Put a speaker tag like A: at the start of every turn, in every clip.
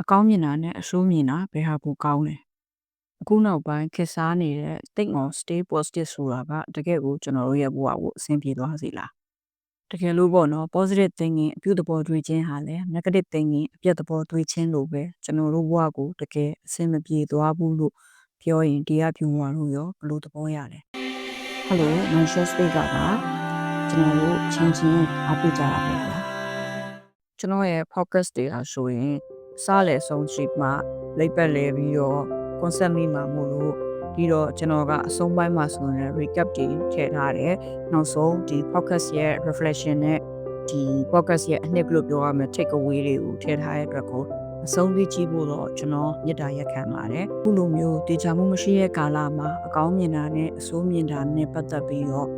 A: အကောင်းမြင်တာနဲ့အဆိုးမြင်တာဘယ်ဟာကိုကောင်းလဲအခုနောက်ပိုင်းခေတ်စားနေတဲ့ think on stay positive ဆိုတာကတကယ်ကိုကျွန်တော်တို့ရဲ့ဘဝကိုအဆင်ပြေသွားစေလားတကယ်လို့ပေါ့နော် positive thinking အပြုသဘောတွေးခြင်းဟာလည်း negative thinking အပြတ်သဘောတွေးခြင်းလို့ပဲကျွန်တော်တို့ဘဝကိုတကယ်အဆင်မပြေသွားဘူးလို့ပြောရင်တရားပြုမှာလို့ရောဘယ်လိုသဘောရလဲ Hello Manchester State ကပါကျွန်တော်တို့ချင်းချင်းအားပေးကြတာပဲဗျာကျွန်တော်ရဲ့ focus တွေဟာဆိုရင် စားလေဆုံးရှိမှလိပ်ပတ်လဲပြီးတော့ concept မိမှာမို့လို့ပြီးတော့ကျွန်တော်ကအဆုံးပိုင်းမှာဆိုရင် recap တွေထည့်ထားတယ်နောက်ဆုံးဒီ focus ရဲ့ reflection နဲ့ဒီ focus ရဲ့အနှစ်လို့ပြောရမယ် take away တွေကိုထည့်ထားတဲ့အတွက်ကိုအဆုံးပြီးကြည့်ဖို့တော့ကျွန်တော်မေတ္တာရက်ခံပါတယ်ခုလိုမျိုးတေချာမှုမရှိတဲ့ကာလမှာအကောင်းမြင်တာနဲ့အဆိုးမြင်တာနဲ့ပတ်သက်ပြီးတော့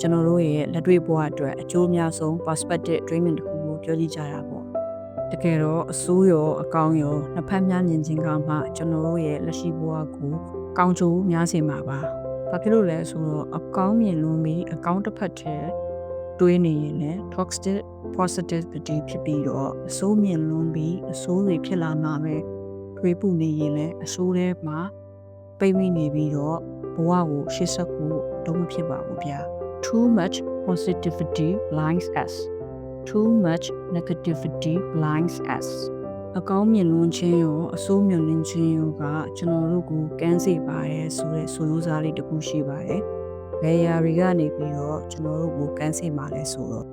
A: ကျွန်တော်တို့ရဲ့လက်တွေ့ဘဝအတွက်အကျိုးအများဆုံး perspective treatment တစ်ခုကိုပြောကြည့်ကြတာပေါ့ တကယ်တော့အဆိုးရောအကောင်းရောနှစ်ဖက်များမြင်ခြင်းကမှကျွန်တော်တို့ရဲ့လက်ရှိဘဝကိုကောင်းကျိုးများစေမှာပါ။ဘာဖြစ်လို့လဲဆိုတော့အကောင်းမြင်လို့ပြီးအကောင်းတစ်ဖက်တည်းတွေးနေရင်လည်း toxic positivity ဖြစ်ပြီးတော့အဆိုးမြင်လွန်ပြီးအဆိုးတွေဖြစ်လာမှာပဲတွေးပူနေရင်လည်းအဆိုးထဲမှာပိတ်မိနေပြီးတော့ဘဝကိုရှေ့ဆက်ဖို့တော့မဖြစ်ပါဘူးဗျာ too much positivity blinds us too much negativity blinds us အကောင်းမြင်လွန်ခြင်းရောအဆိုးမြင်လွန်ခြင်းရောကကျွန်တော်တို့ကိုကန်းစေပါတယ်ဆိုတဲ့ဆိုရိုးစားလေးတစ်ခုရှိပါတယ်။ဘယ်ရာတွေကနေပြီးတော့ကျွန်တော်တို့ကိုကန်းစေမှာလဲဆိုတော့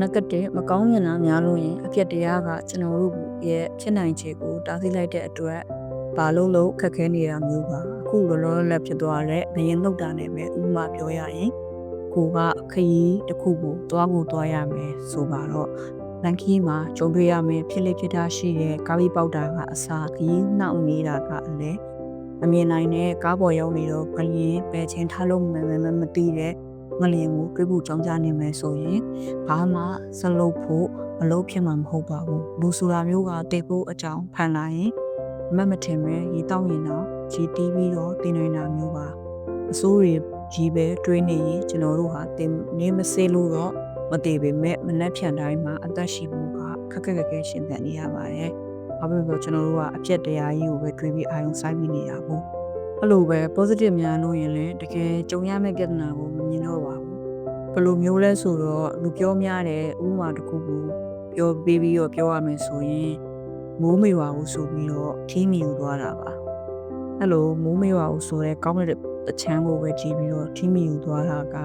A: negative မကောင်းမြင်တာများလို့ရင်အပြစ်တရားကကျွန်တော်တို့ရဲ့ဖြစ်နိုင်ခြေကိုတားဆီးလိုက်တဲ့အတွက်ဘာလို့လို့ခက်ခဲနေတာမျိုးပါအခုလောလောလတ်ဖြစ်သွားတဲ့ဘယင်လောက်တာနဲ့ပဲဥပမာပြောရရင် ကိုကခရီးတစ်ခုကိုသွားကိုသွားရမယ်ဆိုပါတော့လန်ခီမှာကြုံတွေ့ရမယ်ဖြစ်လေဖြစ်တာရှိတဲ့ကားပြီးပေါက်တာကအစာခရီးနှောက်နေတာကအလည်းအမြင်နိုင်တဲ့ကားပေါ်ရောက်နေတော့ဘယင်ပဲချင်းထားလို့မမမသိတဲ့ငလျင်ကိုတွေးဖို့ကြောင်းကြနေမယ်ဆိုရင်ဘာမှစလုပ်ဖို့မလုပ်ဖြစ်မှာမဟုတ်ပါဘူးလူဆိုတာမျိုးကတိတ်ဖို့အကြောင်းဖန်လာရင်မတ်မထင်ပဲရေတောက်ရင်တော့ဂျီတီးပြီးတော့တင်နေတာမျိုးပါအစိုးရ ကြီးပဲတွေးနေရင်ကျွန်တော်တို့ဟာတင်နေမစေလို့တော့မတည်ပေမဲ့မနှက်ဖြန်တိုင်းမှာအသက်ရှိဖို့ကခက်ခက်ခက်ခဲရှင်သန်နေရပါတယ်။ဘာဖြစ်လို့ကျွန်တော်တို့ကအပြက်တရားကြီးကိုပဲတွေးပြီးအာရုံစိုက်မိနေရဘူး။အဲ့လိုပဲ positive များလို့ရင်လည်းတကယ်ကြုံရမယ့်ပြဿနာကိုမမြင်တော့ပါဘူး။ဘယ်လိုမျိုးလဲဆိုတော့လူပြောများတဲ့ဥပမာတစ်ခုကိုပြောပေးပြီးတော့ပြောရမယ်ဆိုရင်မိုးမေဝါကိုဆိုပြီးတော့ထင်းမြူသွားတာပါ။ အဲ့လိုမိုးမေဝါကိုဆိုတဲ့ကောင်းတဲ့တချမ်းကိုပဲကြည့်ပြီးတော့ထင်းမြူသွားတာက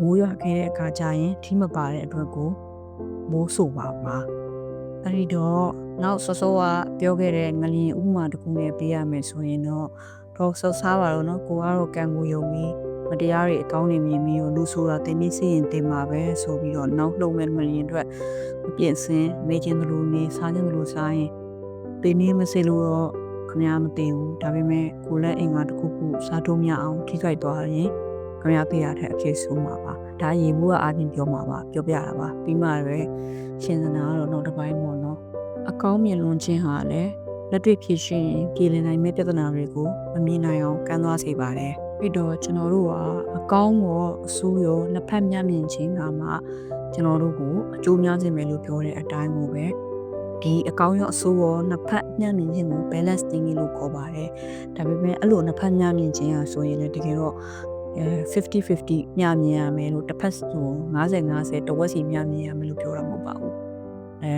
A: မိုးရွာခဲ့တဲ့အခါကျရင်ထီးမပါတဲ့အတွက်ကိုမိုးဆိုပါမှာအဲ့ဒီတော့နောက်ဆောဆောကပြောခဲ့တဲ့ငလျင်ဥပမာတစ်ခုနဲ့ပေးရမယ်ဆိုရင်တော့တော့ဆောစားပါတော့နော်ကိုကတော့ကံကိုယုံပြီးမတရားတွေအကောင်းနေမြင်ပြီးတော့လူဆိုတာတင်နေစီရင်တင်မှာပဲဆိုပြီးတော့နောက်လှုံမဲ့မလျင်အတွက်မပြည့်စင်နေခြင်းသလိုနေစားခြင်းသလိုစားရင်တင်နေမစေလို့တော့ ခင်ဗျားမသိဘူးဒါပေမဲ့ကိုလက်အင်္ဂါတစ်ခုခုစားတော့မြအောင်ထိခိုက်သွားရင်ခင်ဗျားသိရတဲ့အဖြစ်ဆုံးပါပါဒါရေဘူးကအားဖြင့်ပြောမှာပါပြောပြတာပါပြီးမှလည်းရှင်စနာကတော့နောက်တစ်ပိုင်းပေါ့နော်အကောင်းမြင်လွန်ခြင်းဟာလည်းလက်တွေ့ဖြစ်ရှင်ပြည်လည်နိုင်မဲ့ပြဿနာတွေကိုမမြင်နိုင်အောင်ကမ်းသွားစေပါတယ်ပြီးတော့ကျွန်တော်တို့ကအကောင်းရောအဆိုးရောနှစ်ဖက်မျှမြင်ခြင်းကမှကျွန်တော်တို့ကိုအကျိုးများစေမယ်လို့ပြောတဲ့အတိုင်းကိုပဲ ဒီအကောင်းရောအဆိုးရောနှစ်ဖက်မျှမြင်ခြင်းကို balance thinking လို့ခေါ်ပါတယ်ဒါပေမဲ့အဲ့လိုနှစ်ဖက်မျှမြင်ခြင်းဟာဆိုရင်လည်းတကယ်တော့50 50မျှမြင်ရမယ်လို့တစ်ဖက်ဆို50 50တဝက်စီမျှမြင်ရမယ်လို့ပြောတာမဟုတ်ပါဘူးအဲ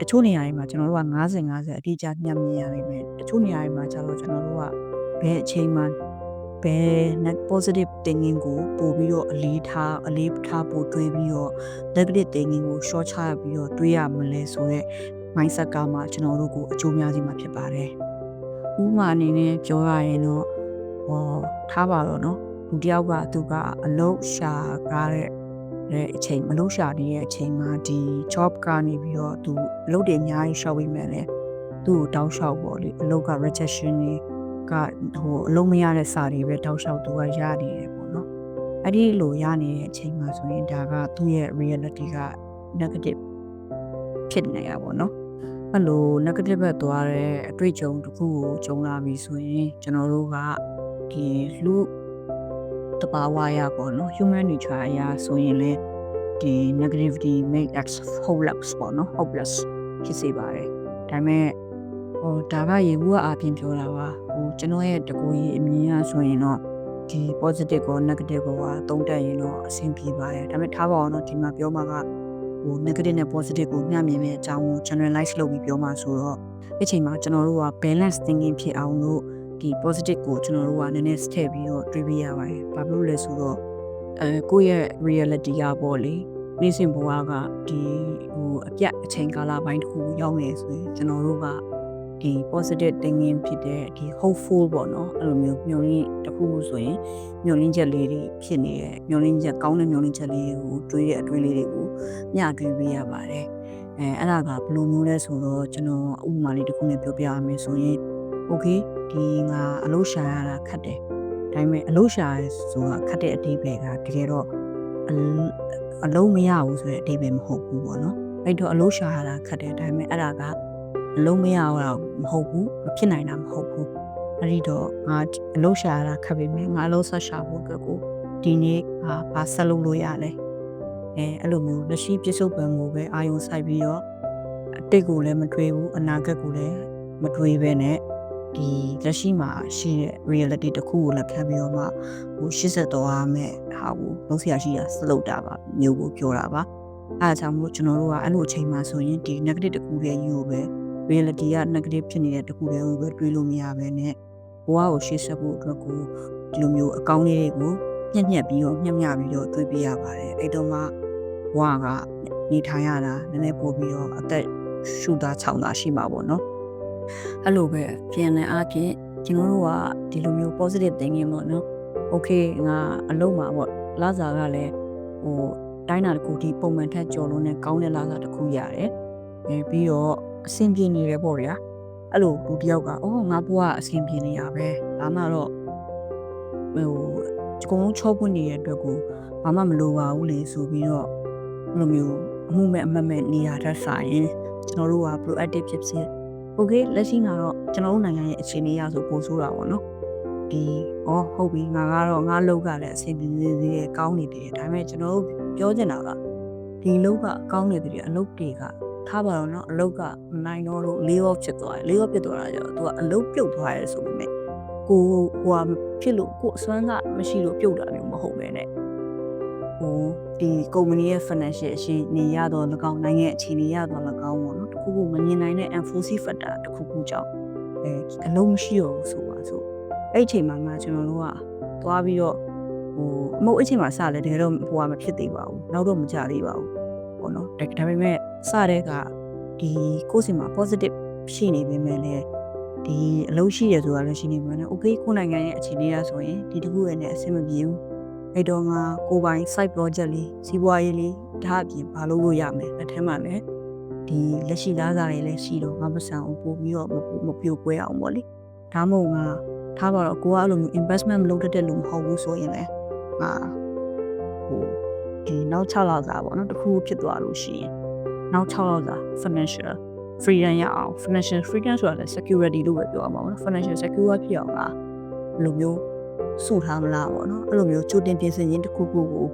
A: တချို့နေရာတွေမှာကျွန်တော်တို့က50 50အတိအကျမျှမြင်ရနိုင်မယ်တချို့နေရာတွေမှာကျတော့ကျွန်တော်တို့ကဘယ်အချိန်မှာ ဘယ် net positive thinking ကိုပို့ပြီးတော့အလေးထားအလေးထားပို့တွေးပြီးတော့ negative thinking ကို short ချပြီးတော့တွေးရမလဲဆိုတော့ mindset ကမှကျွန်တော်တို့ကိုအကျိုးများစီမှာဖြစ်ပါတယ်ဥပမာအနေနဲ့ပြောရရင်တော့ဟောထားပါတော့နော်လူတယောက်ကသူကအလုပ်ရှာကားတဲ့တဲ့အချိန်မလုပ်ရှာနေတဲ့အချိန်မှာဒီ job ကနေပြီးတော့သူအလုပ်တွေအများကြီးရှောက်ပြီးမှလည်းသူ့ကိုတောင်းလျှောက်ပေါ့လေအလုပ်က rejection တွေ ကဟိုအလုပ်မရတဲ့စာတွေပဲတောင်းလျှောက်သူကရနေတယ်ပေါ့နော်အဲ့ဒီလိုရနေတဲ့အချိန်မှာဆိုရင်ဒါကသူ့ရဲ့ reality က negative ဖြစ်နေရပါတော့အဲ့လို negative ဘက်သွားတဲ့အတွေ့အကြုံတစ်ခုကိုကြုံလာပြီဆိုရင်ကျွန်တော်တို့ကဒီလူတဘာဝရပေါ့နော် human nature အရာဆိုရင်လည်းဒီ negativity make us hopeless ပေါ့နော် hopeless ဖြစ်စေပါတယ်ဒါပေမဲ့ ဟိုဒါကရေဘူးကအပြင်ပြောတာပါဟိုကျွန်တော်ရဲ့တကူကြီးအမြင်အရဆိုရင်တော့ဒီ positive ကို negative ကိုကသုံးတက်ရင်တော့အဆင်ပြေပါတယ်ဒါပေမဲ့ထားပါအောင်တော့ဒီမှာပြောမှာကဟို negative နဲ့ positive ကိုမျှမြင်မဲ့အကြောင်းကို generalize လုပ်ပြီးပြောမှာဆိုတော့အဲ့ချိန်မှာကျွန်တော်တို့က balance thinking ဖြစ်အောင်လို့ဒီ positive ကိုကျွန်တော်တို့ကနည်းနည်းထည့်ပြီးတော့တွေးပြရပါတယ်ဘာဖြစ်လို့လဲဆိုတော့အဲကိုယ့်ရဲ့ reality ကပေါ့လေနေ့စဉ်ဘဝကဒီဟိုအပြတ်အချိန်ကာလပိုင်းတစ်ခုရောက်နေဆိုရင်ကျွန်တော်တို့က ဒီ positive thinking ဖြစ်တဲ့ဒီ hopeful ပေါ့နော်အဲ့လိုမျိုးမျှော်လင့်တစ်ခုခုဆိုရင်မျှော်လင့်ချက်လေးတွေဖြစ်နေတယ်မျှော်လင့်ချက်ကောင်းတဲ့မျှော်လင့်ချက်လေးတွေကိုတွေးတဲ့အတွေးလေးတွေကိုမျှတွေးပေးရပါတယ်အဲအဲ့ဒါကဘယ်လိုမျိုးလဲဆိုတော့ကျွန်တော်ဥပမာလေးတစ်ခုနဲ့ပြောပြရမယ်ဆိုရင် okay ဒီငါအလုပ်ရှာရတာခက်တယ်ဒါပေမဲ့အလုပ်ရှာရဆိုတာခက်တဲ့အတိပ္ပယ်ကတကယ်တော့အလအလုံးမရဘူးဆိုတဲ့အတိပ္ပယ်မဟုတ်ဘူးပေါ့နော်အဲ့တော့အလုပ်ရှာရတာခက်တယ်ဒါပေမဲ့အဲ့ဒါကအလုံးမရတော့ မဟုတ်ဘူးမဖြစ်နိုင်တာမဟုတ်ဘူးအဲ့ဒီတော့ငါအလုပ်ရှာရတာခက်ပေမဲ့ငါအလုပ်ဆက်ရှာဖို့အတွက်ကိုဒီနေ့ငါဘာဆက်လုပ်လို့ရလဲအဲအဲ့လိုမျိုးလက်ရှိပြစ္ဆုတ်ပံကိုပဲအာယုံဆိုင်ပြီးတော့အတိတ်ကိုလည်းမတွေးဘူးအနာဂတ်ကိုလည်းမတွေးဘဲနဲ့ဒီလက်ရှိမှာရှိတဲ့ reality တစ်ခုကိုလည်းခံပြီးတော့မှဟို80သွားမယ်ဟာကိုလုံးဆရာရှိတာစလုပ်တာပါမျိုးကိုပြောတာပါအဲအကြောင်းမို့ကျွန်တော်တို့ကအဲ့လိုအချိန်မှာဆိုရင်ဒီ negative တစ်ခုရဲ့ယူကိုပဲ reality က negative ဖြစ်နေတဲ့တစ်ခုတည်းကိုပဲတွေးလို့မရဘဲနဲ့ဘဝကိုရှေ့ဆက်ဖို့အတွက်ကိုဒီလိုမျိုးအကောင်းလေးတွေကိုညှက်ညက်ပြီးတော့ညှက်ညှပြီးတော့တွေးပြရပါတယ်အဲ့တော့မှဘဝကနေထိုင်ရတာနည်းနည်းပို့ပြီးတော့အသက်ရှူတာခြောင်တာရှိမှာပေါ့နော်အဲ့လိုပဲပြန်လည်အားဖြင့်ကျွန်တော်တို့ကဒီလိုမျိုး positive thinking ပေါ့နော် okay ငါအလုံးမှာပေါ့လာစာကလည်းဟိုတိုင်းတာတစ်ခုဒီပုံမှန်ထက်ကြော်လုံးနဲ့ကောင်းတဲ့လာစာတစ်ခုရတယ်အဲပြီးတော့ အဆင်ပြေနေတယ်ပေါ့ဗျာအဲ့လိုလူတယောက်ကအော်ငါဘွားအဆင်ပြေနေရပဲဒါမှတော့ဟိုအကုန်လုံးချောပွင့်နေတဲ့အတွက်ကိုဘာမှမလိုပါဘူးလေဆိုပြီးတော့အဲ့လိုမျိုးအမှုမဲ့အမတ်မဲ့နေရာထက်ဆိုင်ရင်ကျွန်တော်တို့က proactive ဖြစ်ဖြစ် okay လက်ရှိကတော့ကျွန်တော်တို့နိုင်ငံရဲ့အခြေအနေအရဆိုပိုဆိုးတာပေါ့နော်ဒီဩဟုတ်ပြီငါကတော့ငါလောက်ကလည်းအဆင်ပြေနေသေးတယ်ကောင်းနေသေးတယ်ဒါပေမဲ့ကျွန်တော်တို့ပြောချင်တာကဒီလောက်ကကောင်းနေသေးတယ်အလုပ်တွေက ထားပါတော့နော်အလုတ်ကနိုင်တော့လို့လေးရောဖြစ်သွားတယ်လေးရောဖြစ်သွားတာကျတော့သူကအလုတ်ပြုတ်သွားရဲဆိုပေမဲ့ကိုဟိုဟာဖြစ်လို့ကိုအစွမ်းကမရှိလို့ပြုတ်တာမျိုးမဟုတ်ပဲနဲ့ဟိုဒီကုမ္ပဏီရဲ့ financial အရှိနေရတော့၎င်းနိုင်ငံအခြေအနေရတော့၎င်းပေါ့နော်တခုခုမမြင်နိုင်တဲ့ enforcing factor တခုခုကြောင့်အဲအလုံးမရှိတော့ဘူးဆိုပါဆိုအဲ့အချိန်မှာမှကျွန်တော်တို့ကသွားပြီးတော့ဟိုအမဟုတ်အချိန်မှာစလဲတကယ်တော့ဟိုကမဖြစ်သေးပါဘူးနောက်တော့မကြသေးပါဘူး ပေါ့နော်ဒါပေမဲ့စတဲ့ကဒီကိုယ်စီမှာ positive ရှိနေပေမဲ့လည်းဒီအလုပ်ရှိရဆိုတာလည်းရှိနေမှာနဲ့ okay ကိုယ်နိုင်ငံရဲ့အခြေအနေရဆိုရင်ဒီတခုရဲ့နဲ့အဆင်မပြေဘူးအဲ့တော့ငါကိုပိုင် site project လေးစီးပွားရေးလေးဒါအပြင်မလုပ်လို့ရမယ်လက်ထဲမှာလည်းဒီလက်ရှိလားစားလေးလည်းရှိတော့ငါမဆန်အောင်ပို့ပြီးတော့မပြိုကွဲအောင်ပေါ့လေဒါမှမဟုတ်ငါထားပါတော့ကိုကအဲ့လိုမျိုး investment မလုပ်တတ်တဲ့လူမဟုတ်ဘူးဆိုရင်လည်းငါဟို ဒီနောက်6လစာပေါ့နော်တခုဖြစ်သွားလို့ရှိရင်နောက်6လစာ financial freedom ရအောင် financial freedom ဆိုတာလည်း security လို့ပဲပြောရမှာပေါ့နော် financial secure ဖြစ်အောင်လားဘယ်လိုမျိုးစုထားမလားပေါ့နော်အဲ့လိုမျိုးကြိုတင်ပြင်ဆင်ခြင်းတစ်ခုခုကို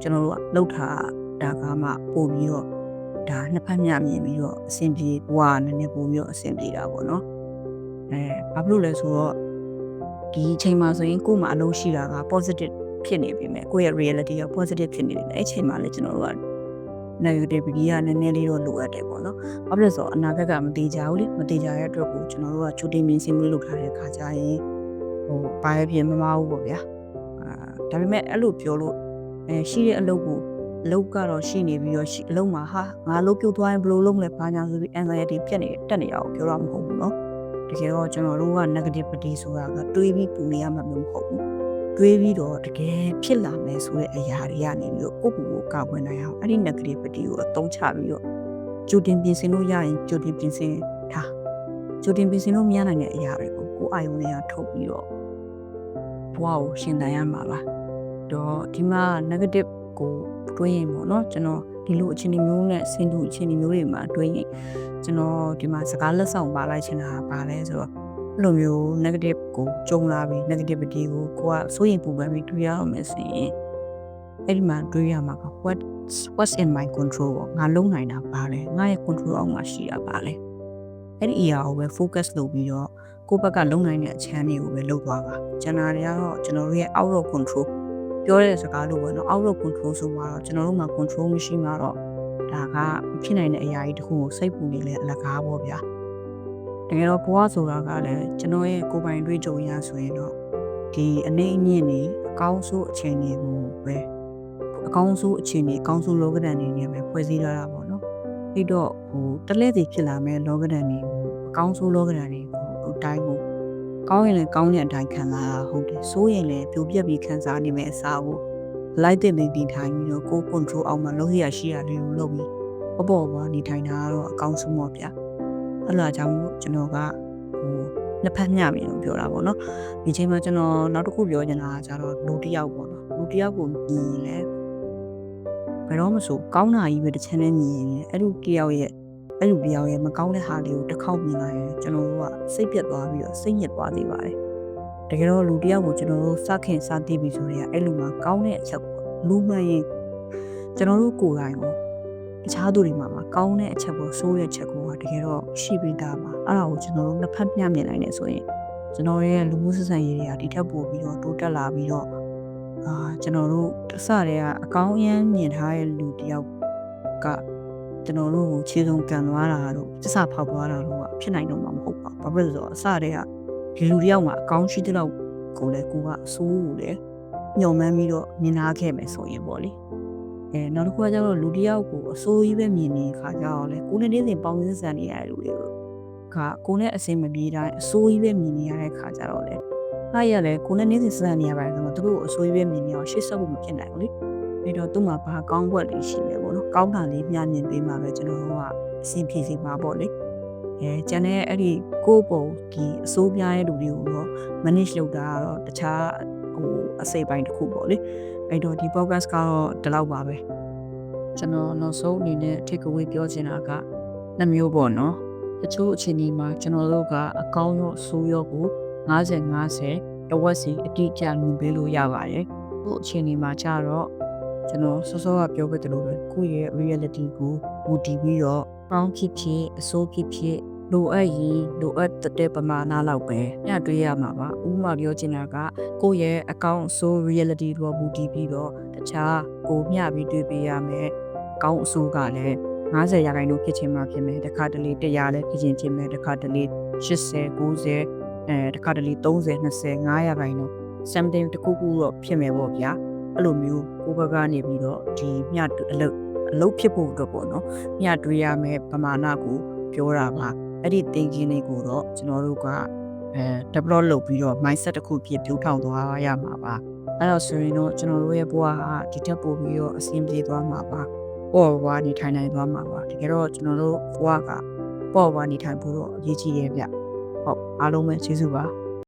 A: ကျွန်တော်တို့ကလှုပ်ထားတာကမှပို့ပြီးတော့ဒါနှစ်ဖက်မျှမြင်ပြီးတော့အဆင်ပြေဘဝနည်းနည်းပို့ပြီးတော့အဆင်ပြေတာပေါ့နော်အဲဘာဖြစ်လို့လဲဆိုတော့ဒီအချိန်မှာဆိုရင်ကိုယ်မှာအလုံးရှိတာက positive ဖြစ်နေပြီမဲ့ကိုယ့်ရဲ့ reality ရော positive ဖြစ်နေတယ်အဲ့ချိန်မှာလည်းကျွန်တော်တို့က negativity ကနည်းနည်းလေးတော့လိုအပ်တယ်ပေါ့နော်။ဘာဖြစ်လဲဆိုတော့အနာဂတ်ကမသေးကြဘူးလေမသေးကြတဲ့အတွက်ကိုကျွန်တော်တို့ကချိုးတင်မြင်စင်းမှုလုပ်ထားတဲ့ခါကျရင်ဟိုဘာပဲဖြစ်မမဘူးပေါ့ဗျာ။အာဒါပေမဲ့အဲ့လိုပြောလို့အဲရှိတဲ့အလုပ်ကိုအလုပ်ကတော့ရှိနေပြီးတော့အလုပ်မှာဟာငါလုပ်ပြုတ်သွားရင်ဘယ်လိုလုပ်မလဲဘာညာဆိုပြီး anxiety ဖြစ်နေတက်နေရအောင်ပြောတော့မဟုတ်ဘူးနော်။တကယ်တော့ကျွန်တော်တို့က negativity ဆိုတာကတွေးပြီးပူနေရမှမျိုးမဟုတ်ဘူး။ တွေးပြီးတော့တကယ်ဖြစ်လာမယ်ဆိုတဲ့အရာတွေကနေပြီးတော့ကိုယ့်ကိုယ်ကိုကာကွယ်နိုင်အောင်အဲ့ဒီ negativity ကိုအသုံးချပြီးတော့ကြိုတင်ပြင်ဆင်လို့ရရင်ကြိုတင်ပြင်ဆင်ထားကြိုတင်ပြင်ဆင်လို့မရနိုင်တဲ့အရာတွေကိုကိုယ်အာယုံနဲ့ထုတ်ပြီးတော့ဘဝကိုရှင်သန်ရမှာပါတော့ဒီမှာ negative ကိုတွေးရင်ပေါ့နော်ကျွန်တော်ဒီလိုအခြေအနေမျိုးနဲ့ဆင်တူအခြေအနေမျိုးတွေမှာတွေးရင်ကျွန်တော်ဒီမှာစကားလက်ဆောင်ပါလိုက်ချင်တာပါလဲဆိုတော့ အဲ့လိုမျိုး negative ကိုကြုံလာပြီး negativity ကိုကိုကစိုးရင်ပူပန်ပြီးတွေးရအောင်မယ်ဆိုရင်အဲ့ဒီမှာတွေးရမှာက what what's in my control ပေါ့ငါလုံးနိုင်တာပါလဲငါရဲ့ control အောက်မှာရှိတာပါလဲအဲ့ဒီအရာကိုပဲ focus လုပ်ပြီးတော့ကိုယ့်ဘက်ကလုံနိုင်တဲ့အချမ်းတွေကိုပဲလုပ်သွားပါကျန်တာတွေကတော့ကျွန်တော်တို့ရဲ့ out of control ပြောတဲ့စကားလို့ပေါ့နော် out of control ဆိုမှတော့ကျွန်တော်တို့မှာ control မရှိမှတော့ဒါကဖြစ်နိုင်တဲ့အရာကြီးတစ်ခုကိုစိတ်ပူနေလဲအလကားပေါ့ဗျာ တကယ်တော့ဘဝဆိုတာကလည်းကျွန်တော်ရဲ့ကိုယ်ပိုင်တွေ့ကြုံရဆိုရင်တော့ဒီအနေအမြင့်နေအကောင်းဆုံးအခြေအနေကိုပဲအကောင်းဆုံးအခြေအနေအကောင်းဆုံးလောကဒဏ်နေနဲ့ပဲဖွဲ့စည်းထားတာပေါ့နော်အဲ့တော့ဟိုတလဲစီဖြစ်လာမဲ့လောကဒဏ်တွေကိုအကောင်းဆုံးလောကဒဏ်တွေကိုအတိုင်းကိုကောင်းရင်လည်းကောင်းတဲ့အတိုင်းခံစားတာဟုတ်တယ်ဆိုးရင်လည်းပြိုပြက်ပြီးခံစားနေမဲ့အစားကိုလိုက်တဲ့နေပြီးထိုင်ပြီးတော့ကိုယ် control အောက်မှာလုပ်ရရှိရလေးကိုလုပ်ပြီးပေါ့ပေါ့ပါနေထိုင်တာကတော့အကောင်းဆုံးပေါ့ဗျာ အဲ့လိုအကြောင်းမို့ကျွန်တော်ကဟိုနှစ်ဖက်မျှပြီလို့ပြောတာပေါ့နော်ဒီချိန်မှာကျွန်တော်နောက်တစ်ခုပြောချင်တာကကျတော့လူတစ်ယောက်ပေါ့နော်လူတစ်ယောက်ကိုမြင်ရင်လည်းဘယ်တော့မှဆိုကောင်းတာကြီးပဲတစ်ချမ်းနဲ့မြင်ရင်လည်းအဲ့လိုတစ်ယောက်ရဲ့အဲ့လိုတစ်ယောက်ရဲ့မကောင်းတဲ့ဟာလေးကိုတစ်ခေါက်မြင်လာရင်ကျွန်တော်တို့ကစိတ်ပြတ်သွားပြီးတော့စိတ်ညစ်သွားသေးပါတယ်တကယ်တော့လူတစ်ယောက်ကိုကျွန်တော်တို့စခင်စသိပြီဆိုရင်အဲ့လိုမှကောင်းတဲ့အချက်ပေါ့လူမှန်ရင်ကျွန်တော်တို့ကိုယ်တိုင်ကို တခြားသူတွေမှာမှာကောင်းတဲ့အချက်ကိုဆိုးတဲ့အချက်ကိုတကယ်တော့ရှိပြီးသားပါအဲ့ဒါကိုကျွန်တော်တို့နှစ်ဖက်မျှမြင်နိုင်တယ်ဆိုရင်ကျွန်တော်ရဲ့လူမှုဆက်ဆံရေးတွေကဒီထက်ပိုပြီးတော့တိုးတက်လာပြီးတော့အာကျွန်တော်တို့တစတည်းကအကောင်းအမ်းမြင်ထားတဲ့လူတစ်ယောက်ကကျွန်တော်တို့ကိုခြေစုံကန်သွားတာတို့တစဖောက်သွားတာတို့ကဖြစ်နိုင်တော့မှာမဟုတ်ပါဘူး။ဘာဖြစ်လို့လဲဆိုတော့အစတည်းကဒီလူတစ်ယောက်မှာအကောင်းရှိတဲ့လောက်ကိုလည်းကိုကအဆိုးကိုလည်းညှော်မှန်းပြီးတော့မြင်လာခဲ့မယ်ဆိုရင်ပေါ့လေ။ အဲနောက်တစ်ခုကကျတော့လူတစ်ယောက်ကိုအဆိုးကြီးပဲမြင်နေခါကြတော့လေကိုနဲ့နေစဉ်ပေါင်းစည်းဆန်နေရတဲ့လူတွေကိုကကိုနဲ့အစင်မပြေတိုင်းအဆိုးကြီးပဲမြင်နေရတဲ့ခါကြတော့လေဟာရလေကိုနဲ့နေစဉ်ဆန်နေရပါတယ်ဆိုတော့သူတို့အဆိုးကြီးပဲမြင်နေအောင်ရှေ့ဆက်ဖို့မဖြစ်နိုင်ဘူးလေ။ပြီးတော့သူ့မှာဘာကောင်းဘွက်လေးရှိလဲပေါ့နော်။ကောင်းတာလေးမျှမြင်ပေးမှပဲကျွန်တော်တို့ကအဆင်ပြေစီမှာပေါ့လေ။အဲကျန်တဲ့အဲ့ဒီကိုပုံဒီအစိုးပြားရဲ့လူတွေကိုတော့ manage လုပ်တာကတော့တခြား ဟိုအစိပ်ပိုင်းတစ်ခုပေါ့လေအဲ့တော့ဒီ podcast ကတော့ဒီလောက်ပါပဲကျွန်တော်နောက်ဆုံးအနေနဲ့ take away ပြောချင်တာကနှစ်မျိုးပေါ့နော်တချို့အခြေအနေမှာကျွန်တော်တို့ကအကောင်းရောအဆိုးရောကို50 50တဝက်စီအတိအကျမြင်ပေးလို့ရပါတယ်ဟိုအခြေအနေမှာကျတော့ကျွန်တော်စောစောကပြောခဲ့တယ်လို့ပဲကိုယ့်ရဲ့ reality ကိုမူတည်ပြီးတော့ကောင်းဖြစ်ဖြစ်အဆိုးဖြစ်ဖြစ် လိုအပ်ရင်လိုအပ်တဲ့ပမာဏလောက်ပဲညတွေးရမှာပါဥပမာပြောချင်တာကကိုယ့်ရဲ့အကောင့်ဆိုး reality တော့မူတည်ပြီးတော့တခြားကိုမျှပြီးတွေးပေးရမယ်အကောင့်အဆိုးကလည်း90ရာခိုင်နှုန်းဖြစ်ချင်မှဖြစ်မယ်တစ်ခါတလေ100လည်းဖြစ်ချင်ဖြစ်မယ်တစ်ခါတလေ80 90အဲတစ်ခါတလေ30 20 9ရာခိုင်နှုန်း something တခုခုတော့ဖြစ်မယ်ပေါ့ဗျာအဲ့လိုမျိုးကိုယ့်ဘက်ကနေပြီးတော့ဒီမျှအလုပ်အလုပ်ဖြစ်ဖို့အတွက်ပေါ့နော်မျှတွေးရမယ်ပမာဏကိုပြောတာပါ အဲ့ဒီ thinking လေးကိုတော့ကျွန်တော်တို့ကအဲ develop လုပ်ပြီးတော့ mindset တစ်ခုဖြစ်ပြုထောင်သွားရမှာပါအဲ့တော့ဆိုရင်တော့ကျွန်တော်တို့ရဲ့ဘဝကဒီထက်ပိုပြီးတော့အဆင်ပြေသွားမှာပါပေါ့ဘဝနေထိုင်နိုင်သွားမှာပါတကယ်တော့ကျွန်တော်တို့ဘဝကပေါ့ဘဝနေထိုင်ဖို့တော့အရေးကြီးရဲ့ဗျဟုတ်အားလုံးပဲကျေးဇူးပါ